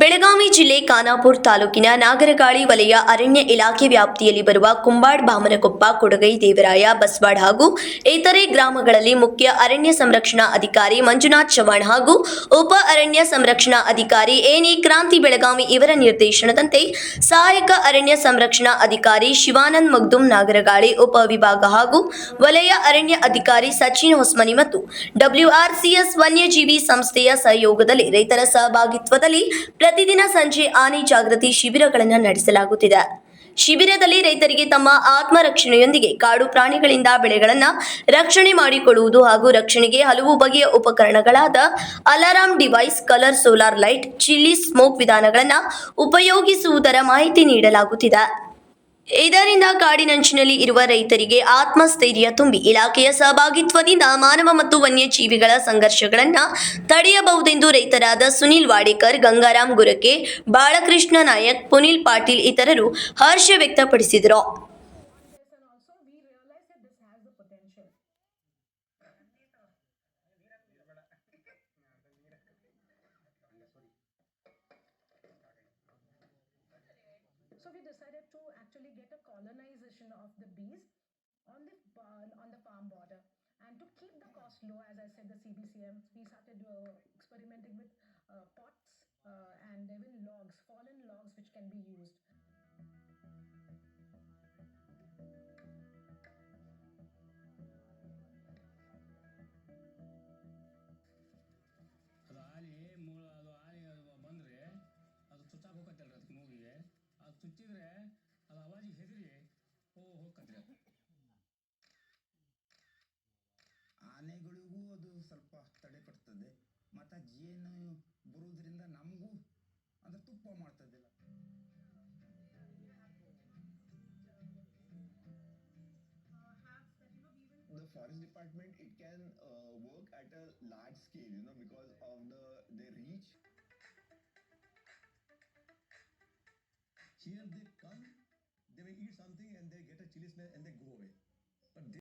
ಬೆಳಗಾವಿ ಜಿಲ್ಲೆ ಖಾನಾಪುರ ತಾಲೂಕಿನ ನಾಗರಗಾಳಿ ವಲಯ ಅರಣ್ಯ ಇಲಾಖೆ ವ್ಯಾಪ್ತಿಯಲ್ಲಿ ಬರುವ ಕುಂಬಾಡ್ ಬಾಮನಕೊಪ್ಪ ಕೊಡಗೈ ದೇವರಾಯ ಬಸ್ವಾಡ್ ಹಾಗೂ ಇತರೆ ಗ್ರಾಮಗಳಲ್ಲಿ ಮುಖ್ಯ ಅರಣ್ಯ ಸಂರಕ್ಷಣಾ ಅಧಿಕಾರಿ ಮಂಜುನಾಥ್ ಚವಾಣ್ ಹಾಗೂ ಉಪ ಅರಣ್ಯ ಸಂರಕ್ಷಣಾ ಅಧಿಕಾರಿ ಎನಿ ಕ್ರಾಂತಿ ಬೆಳಗಾವಿ ಇವರ ನಿರ್ದೇಶನದಂತೆ ಸಹಾಯಕ ಅರಣ್ಯ ಸಂರಕ್ಷಣಾ ಅಧಿಕಾರಿ ಶಿವಾನಂದ್ ಮಗ್ದುಂ ನಾಗರಗಾಳಿ ಉಪವಿಭಾಗ ಹಾಗೂ ವಲಯ ಅರಣ್ಯ ಅಧಿಕಾರಿ ಸಚಿನ್ ಹೊಸ್ಮನಿ ಮತ್ತು ಡಬ್ಲ್ಯೂಆರ್ಸಿಎಸ್ ವನ್ಯಜೀವಿ ಸಂಸ್ಥೆಯ ಸಹಯೋಗದಲ್ಲಿ ರೈತರ ಸಹಭಾಗಿತ್ವದಲ್ಲಿ ಪ್ರತಿದಿನ ಸಂಜೆ ಆನೆ ಜಾಗೃತಿ ಶಿಬಿರಗಳನ್ನು ನಡೆಸಲಾಗುತ್ತಿದೆ. ಶಿಬಿರದಲ್ಲಿ ರೈತರಿಗೆ ತಮ್ಮ ಆತ್ಮರಕ್ಷಣೆಯೊಂದಿಗೆ ಕಾಡು ಪ್ರಾಣಿಗಳಿಂದ ಬೆಳೆಗಳನ್ನು ರಕ್ಷಣೆ ಮಾಡಿಕೊಳ್ಳುವುದು ಹಾಗೂ ರಕ್ಷಣೆಗೆ ಹಲವು ಬಗೆಯ ಉಪಕರಣಗಳಾದ alarm device, colour solar light, chilli smoke ವಿಧಾನಗಳನ್ನು ಉಪಯೋಗಿಸುವುದರ ಮಾಹಿತಿ ನೀಡಲಾಗುತ್ತಿದೆ. ಇದರಿಂದ ಕಾಡಿನಂಚಿನಲ್ಲಿ ಇರುವ ರೈತರಿಗೆ ಆತ್ಮಸ್ಥೈರ್ಯ ತುಂಬಿ ಇಲಾಖೆಯ ಸಹಭಾಗಿತ್ವದಿಂದ ಮಾನವ ಮತ್ತು ವನ್ಯಜೀವಿಗಳ ಸಂಘರ್ಷಗಳನ್ನು ತಡೆಯಬಹುದೆಂದು ರೈತರಾದ ಸುನಿಲ್ ವಾಡೇಕರ್, ಗಂಗಾರಾಮ್ ಗುರಕೆ ಬಾಳಕೃಷ್ಣ ನಾಯಕ್, ಪುನೀಲ್ ಪಾಟೀಲ್ ಇತರರು ಹರ್ಷ ವ್ಯಕ್ತಪಡಿಸಿದರು. So we decided to actually get a colonization of the bees on the barn, on the farm border. And to keep the cost low, as I said, the CBCM, we started uh, experimenting with uh, pots uh, and even logs, fallen logs which can be used. ಅದು ಆನೆ ಮೂಲ ಅದು ಆನೆ ಅದು ಬಂದರೆ ಅದು ಚುಚ್ಚಾಕ್ ಹೋಗತ್ತಲ್ರಿ ಅದಕ್ಕೆ ಮೂಗಿಗೆ ಅದು ಚುಚ್ಚಿದ್ರೆ ಅದು ಹೆದರಿ ಓ ಹೋಗತ್ರಿ ಆನೆಗಳಿಗೂ ಅದು ಸ್ವಲ್ಪ ತಡೆಪಡ್ತದೆ ಮತ್ತು ಜೇನು ಬರುವುದರಿಂದ ನಮಗೂ ಅಂದ್ರೆ ತುಪ್ಪ ಮಾಡ್ತದಿಲ್ಲ the forest department it can uh, work at a large scale you know because of the their reach Here they and they get a chili smell and they go away. But